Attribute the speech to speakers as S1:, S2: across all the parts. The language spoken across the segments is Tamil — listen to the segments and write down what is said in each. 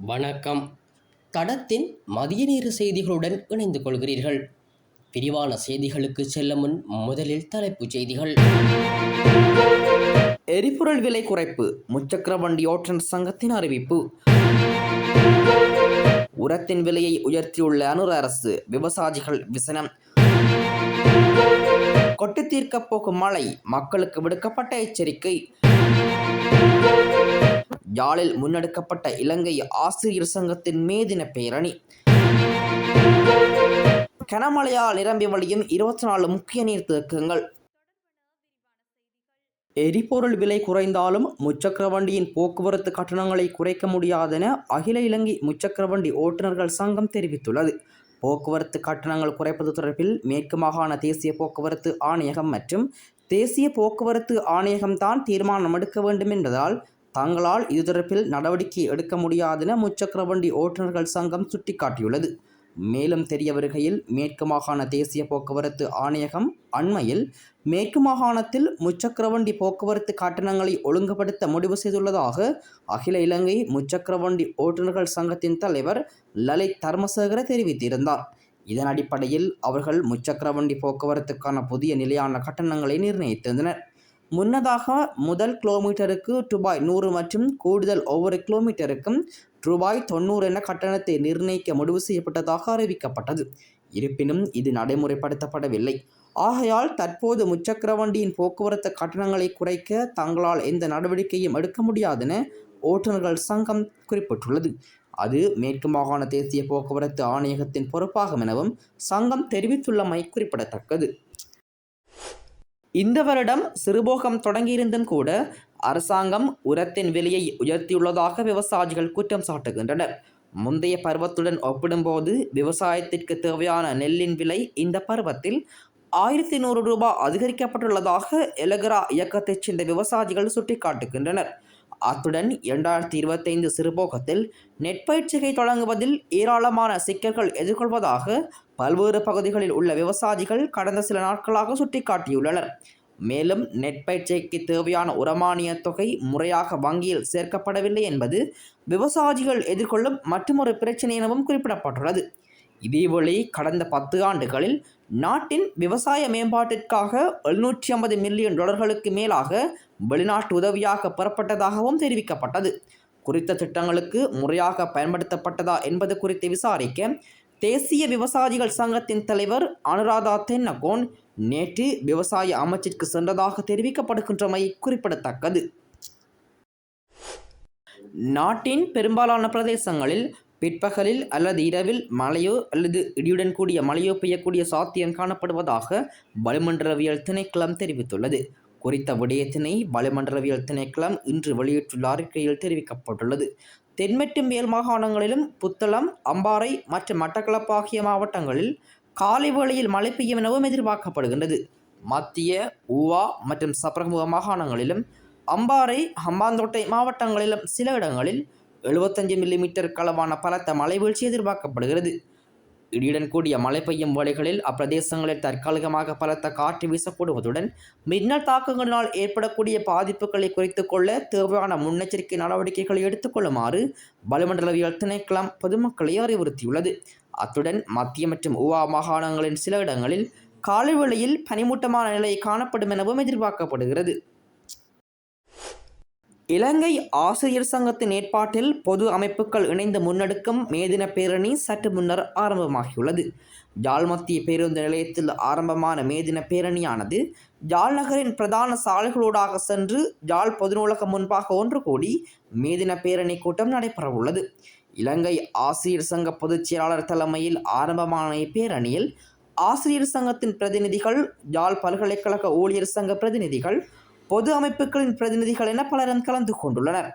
S1: வணக்கம். தடத்தின் மதிய நேர செய்திகளுடன் இணைந்து கொள்கிறீர்கள். விரிவான செய்திகளுக்கு செல்ல முன் முதலில் தலைப்புச் செய்திகள்.
S2: எரிபொருள் விலை குறைப்பு முச்சக்கர வண்டி ஓட்டுநர் சங்கத்தின் அறிவிப்பு. உரத்தின் விலையை உயர்த்தியுள்ள அனுர அரசு விவசாயிகள் விசனம். கொட்டு தீர்க்கப் போகும் மழை மக்களுக்கு விடுக்கப்பட்ட எச்சரிக்கை. யாழில் முன்னெடுக்கப்பட்ட இலங்கை ஆசிரியர் சங்கத்தின் மேதின பேரணி. கனமழையால் நிரம்பி வழியும் இருபத்தி நாலு முக்கிய நீர்த்தேக்கங்கள் எரிபொருள் விலை குறைந்தாலும் முச்சக்கர வண்டியின் போக்குவரத்து கட்டணங்களை குறைக்க முடியாதென அகில இலங்கை முச்சக்கர வண்டி ஓட்டுநர்கள் சங்கம் தெரிவித்துள்ளது. போக்குவரத்து கட்டணங்கள் குறைப்பது தொடர்பில் மேற்கு மாகாண தேசிய போக்குவரத்து ஆணையகம் மற்றும் தேசிய போக்குவரத்து ஆணையகம்தான் தீர்மானம் எடுக்க வேண்டும் என்பதால் தங்களால் இது தொடர்பில் நடவடிக்கை எடுக்க முடியாதென முச்சக்கரவண்டி ஓட்டுநர்கள் சங்கம் சுட்டிக்காட்டியுள்ளது. மேலும் தெரிய வருகையில் மேற்கு மாகாண தேசிய போக்குவரத்து ஆணையகம் அண்மையில் மேற்கு மாகாணத்தில் முச்சக்கரவண்டி போக்குவரத்து கட்டணங்களை ஒழுங்குபடுத்த முடிவு செய்துள்ளதாக அகில இலங்கை முச்சக்கரவண்டி ஓட்டுநர்கள் சங்கத்தின் தலைவர் லலித் தர்மசேகர தெரிவித்திருந்தார். இதன் அடிப்படையில் அவர்கள் முச்சக்கரவண்டி போக்குவரத்துக்கான புதிய நிலையான கட்டணங்களை நிர்ணயித்திருந்தனர். முன்னதாக முதல் கிலோமீட்டருக்கு ரூபாய் நூறு மற்றும் கூடுதல் ஒவ்வொரு கிலோமீட்டருக்கும் ரூபாய் தொண்ணூறு என கட்டணத்தை நிர்ணயிக்க முடிவு செய்யப்பட்டதாக அறிவிக்கப்பட்டது. இருப்பினும் இது நடைமுறைப்படுத்தப்படவில்லை. ஆகையால் தற்போது முச்சக்கர வண்டியின் போக்குவரத்து கட்டணங்களை குறைக்க தங்களால் எந்த நடவடிக்கையும் எடுக்க முடியாதென ஓட்டுநர்கள் சங்கம் குறிப்பிட்டுள்ளது. அது மேற்கு மாகாண தேசிய போக்குவரத்து ஆணையகத்தின் பொறுப்பாகும் எனவும் சங்கம் தெரிவித்துள்ளமை குறிப்பிடத்தக்கது. இந்த வருடம் சிறுபோகம் தொடங்கியிருந்தும் கூட அரசாங்கம் உரத்தின் விலையை உயர்த்தியுள்ளதாக விவசாயிகள் குற்றம் சாட்டுகின்றனர். முந்தைய பருவத்துடன் ஒப்பிடும்போது விவசாயத்திற்கு தேவையான நெல்லின் விலை இந்த பருவத்தில் ஆயிரத்தி நூறு ரூபாய் அதிகரிக்கப்பட்டுள்ளதாக எலகரா இயக்கத்தைச் சேர்ந்த விவசாயிகள் சுட்டிக்காட்டுகின்றனர். அத்துடன் இரண்டாயிரத்தி இருபத்தைந்து சிறுபோகத்தில் நெற்பயிற்சிகை தொடங்குவதில் ஏராளமான சிக்கல்கள் எதிர்கொள்வதாக பல்வேறு பகுதிகளில் உள்ள விவசாயிகள் கடந்த சில நாட்களாக சுட்டிக்காட்டியுள்ளனர். மேலும் நெற்பயிற்சிக்கு தேவையான உரமானிய தொகை முறையாக வங்கியில் சேர்க்கப்படவில்லை என்பது விவசாயிகள் எதிர்கொள்ளும் மற்றொரு பிரச்சனை எனவும் குறிப்பிடப்பட்டுள்ளது. இதேவேளை கடந்த பத்து ஆண்டுகளில் நாட்டின் விவசாய மேம்பாட்டிற்காக எழுநூற்றி ஐம்பது மில்லியன் டாலர்களுக்கு மேலாக வெளிநாட்டு உதவியாக பெறப்பட்டதாகவும் தெரிவிக்கப்பட்டது. குறித்த திட்டங்களுக்கு முறையாக பயன்படுத்தப்பட்டதா என்பது குறித்து விசாரிக்க தேசிய விவசாயிகள் சங்கத்தின் தலைவர் அனுராதா தென்னகோன் நேற்று விவசாய அமைச்சிற்கு சென்றதாக தெரிவிக்கப்படுகின்றமை குறிப்பிடத்தக்கது. நாட்டின் பெரும்பாலான பிரதேசங்களில் பிற்பகலில் அல்லது இரவில் மழையோ அல்லது இடியுடன் கூடிய மழையோ பெய்யக்கூடிய சாத்தியம் காணப்படுவதாக வளிமண்டலவியல் திணைக்களம் தெரிவித்துள்ளது. குறித்த விடயத்தினை வளிமண்டலவியல் திணைக்களம் இன்று வெளியிட்டுள்ள அறிக்கையில் தெரிவிக்கப்பட்டுள்ளது. தென் மேல் மாகாணங்களிலும் புத்தளம் அம்பாறை மற்றும் மட்டக்களப்பு ஆகிய மாவட்டங்களில் காலை வேளையில் மழை பெய்யும் எனவும் எதிர்பார்க்கப்படுகின்றது. மத்திய ஊவா மற்றும் சப்ரகமுக மாகாணங்களிலும் அம்பாறை ஹம்பாந்தோட்டை மாவட்டங்களிலும் சில இடங்களில் எழுபத்தஞ்சு மில்லிமீட்டர் களவான பலத்த மழை வீழ்ச்சி எதிர்பார்க்கப்படுகிறது. இடியுடன் கூடிய மழை பெய்யும் வேளைகளில் அப்பிரதேசங்களில் தற்காலிகமாக பலத்த காற்று வீசக்கூடுவதுடன் மின்னல் தாக்கங்களினால் ஏற்படக்கூடிய பாதிப்புகளை குறைத்து கொள்ள தேவையான முன்னெச்சரிக்கை நடவடிக்கைகளை எடுத்துக்கொள்ளுமாறு வளிமண்டலவியல் திணைக்களம் பொதுமக்களை அறிவுறுத்தியுள்ளது. அத்துடன் மத்திய மற்றும் ஊவா மாகாணங்களின் சில இடங்களில் காலை வேளையில் பனிமூட்டமான நிலை காணப்படும் எனவும் எதிர்பார்க்கப்படுகிறது. இலங்கை ஆசிரியர் சங்கத்தின் ஏற்பாட்டில் பொது அமைப்புகள் இணைந்து முன்னெடுக்கும் மேதின பேரணி சற்று முன்னர் ஆரம்பமாகியுள்ளது. யாழ் மத்திய பேருந்து நிலையத்தில் ஆரம்பமான மேதின பேரணியானது யாழ் நகரின் பிரதான சாலைகளூடாக சென்று யாழ் பொது நூலகம் முன்பாக ஒன்று கூடி மேதின பேரணி கூட்டம் நடைபெறவுள்ளது. இலங்கை ஆசிரியர் சங்க பொதுச் செயலாளர் தலைமையில் ஆரம்பமான இப்பேரணியில் ஆசிரியர் சங்கத்தின் பிரதிநிதிகள் யாழ் பல்கலைக்கழக ஊழியர் சங்க பிரதிநிதிகள் பொது அமைப்புகளின் பிரதிநிதிகள் என பலரும் கலந்து கொண்டுள்ளனர்.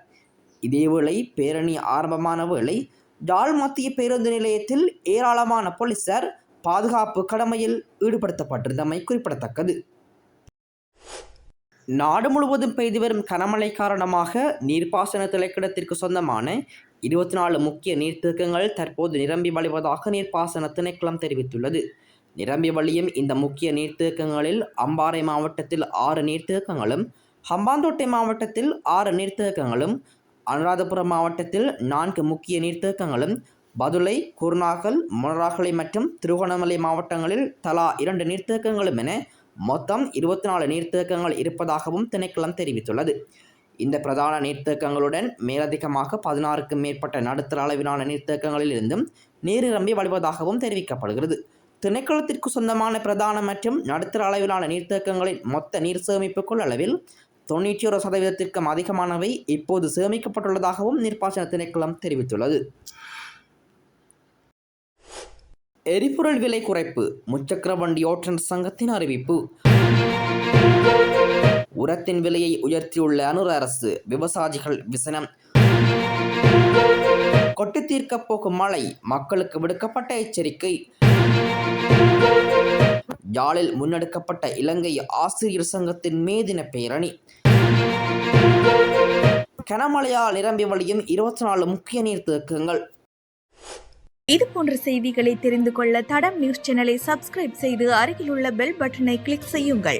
S2: இதேவேளை பேரணி ஆரம்பமான வேளை டால் மத்திய பேருந்து நிலையத்தில் ஏராளமான போலீசார் பாதுகாப்பு கடமையில் ஈடுபடுத்தப்பட்டிருந்தமை குறிப்பிடத்தக்கது. நாடு முழுவதும் பெய்து வரும் கனமழை காரணமாக நீர்ப்பாசன திணைக்கிடத்திற்கு சொந்தமான இருபத்தி நாலு முக்கிய நீர்த்தேக்கங்கள் தற்போது நிரம்பி வழிவதாக நீர்ப்பாசன திணைக்களம் தெரிவித்துள்ளது. நிரம்பி வழியும் இந்த முக்கிய நீர்த்தேக்கங்களில் அம்பாறை மாவட்டத்தில் ஆறு நீர்த்தேக்கங்களும் ஹம்பாந்தோட்டை மாவட்டத்தில் ஆறு நீர்த்தேக்கங்களும் அனுராதபுரம் மாவட்டத்தில் நான்கு முக்கிய நீர்த்தேக்கங்களும் பதுளை குருநாகல் மொனராகலை மற்றும் திருகோணமலை மாவட்டங்களில் தலா இரண்டு நீர்த்தேக்கங்களும் என மொத்தம் இருபத்தி நாலு நீர்த்தேக்கங்கள் இருப்பதாகவும் திணைக்களம் தெரிவித்துள்ளது. இந்த பிரதான நீர்த்தேக்கங்களுடன் மேலதிகமாக பதினாறுக்கும் மேற்பட்ட நடுத்தர அளவிலான நீர்த்தேக்கங்களில் இருந்தும் நீர் நிரம்பி வழிவதாகவும் தெரிவிக்கப்படுகிறது. திணைக்களத்திற்கு சொந்தமான பிரதான மற்றும் நடுத்தர அளவிலான நீர்த்தேக்கங்களின் மொத்த நீர் சேமிப்பு கொள்ளளவில் தொண்ணூற்றி ஒரு சதவீதத்திற்கும் அதிகமானவை இப்போது சேமிக்கப்பட்டுள்ளதாகவும் நீர்ப்பாசன திணைக்களம் தெரிவித்துள்ளது. எரிபொருள் விலை குறைப்பு முச்சக்கர வண்டி ஓட்டுநர் சங்கத்தின் அறிவிப்பு. உரத்தின் விலையை உயர்த்தியுள்ள அனுர அரசு விவசாயிகள் விசனம். கொட்டி தீர்க்கப் போகும் மழை மக்களுக்கு விடுக்கப்பட்ட எச்சரிக்கை. யாழில் முன்னெடுக்கப்பட்ட இலங்கை ஆசிரியர் சங்கத்தின் மேதின பேரணி. கனமழையால் நிரம்பி வழியும் இருபத்தி நாலு முக்கிய நீர் தேக்கங்கள்.
S3: இது போன்ற செய்திகளை தெரிந்து கொள்ள தடம் நியூஸ் சேனலை சப்ஸ்கிரைப் செய்து அருகிலுள்ள பெல் பட்டனை கிளிக் செய்யுங்கள்.